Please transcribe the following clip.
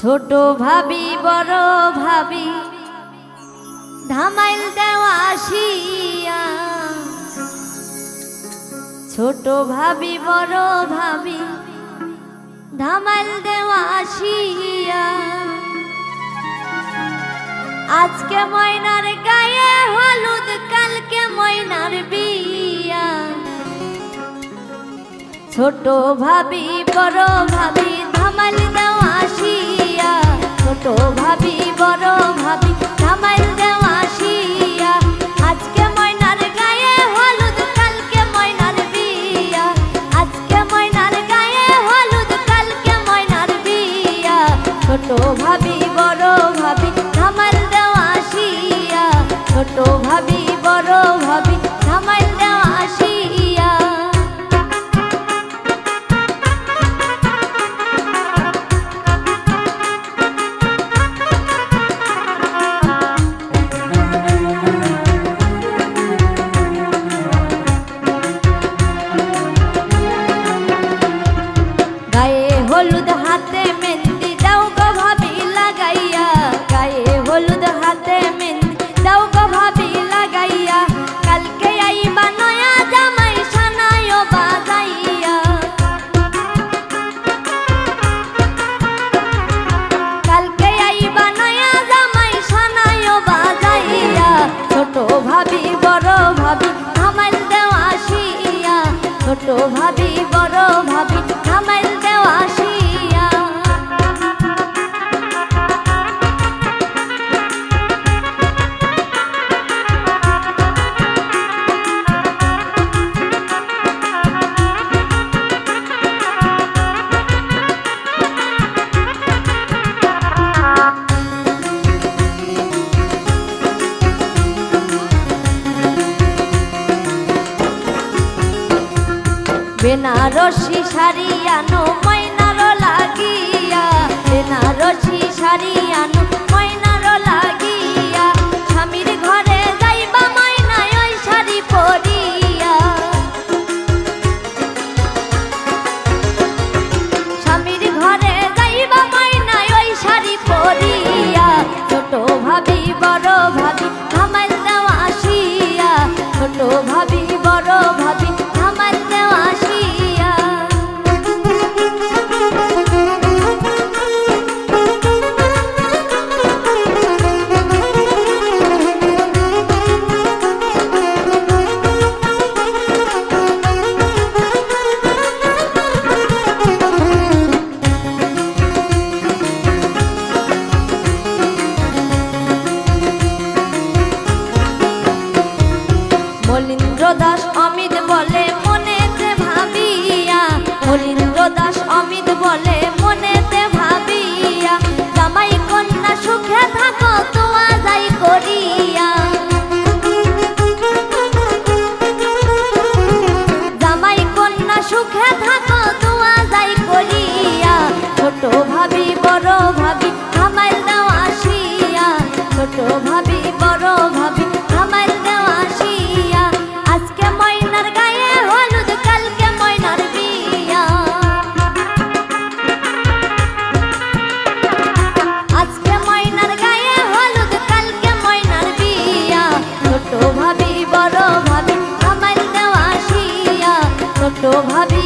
ছোট ভাবি, বড় ভাবি, ধামাইল দেওয়া আসিয়া। ছোট ভাবি, বড় ভাবি, ধামাইল দেওয়া আসিয়া। আজকে ময়নার গায়ে হলুদ, কালকে ময়নার বিয়া। ছোট ভাবি, বড় ভাবি, ধামাইল দেওয়া আসিয়া। ছোট ভাবি বড় ভাবি ধামাইল হলুদ হাতে মেহেন্দি, দাও গো ভাবি লাগাইয়া। গায়ে হলুদ হাতে মেহেন্দি, দাও গো ভাবি লাগাইয়া। কালকে আইবা নয়া জামাই সানায়ও বাজাইয়া। কালকে আইবা নয়া জামাই সানায়ও বাজাইয়া। ছোট ভাবি, বড় ভাবি থামাইল দেওয়া আসিয়া। ছোট ভাবি বেনারসি শাড়ি আনো ময়নার লাগিয়া। বেনারসি শাড়ি দাস অমিত বলে মনেতে ভাবিয়া। মলিন্দ্র দাস অমিত বলে ভাবি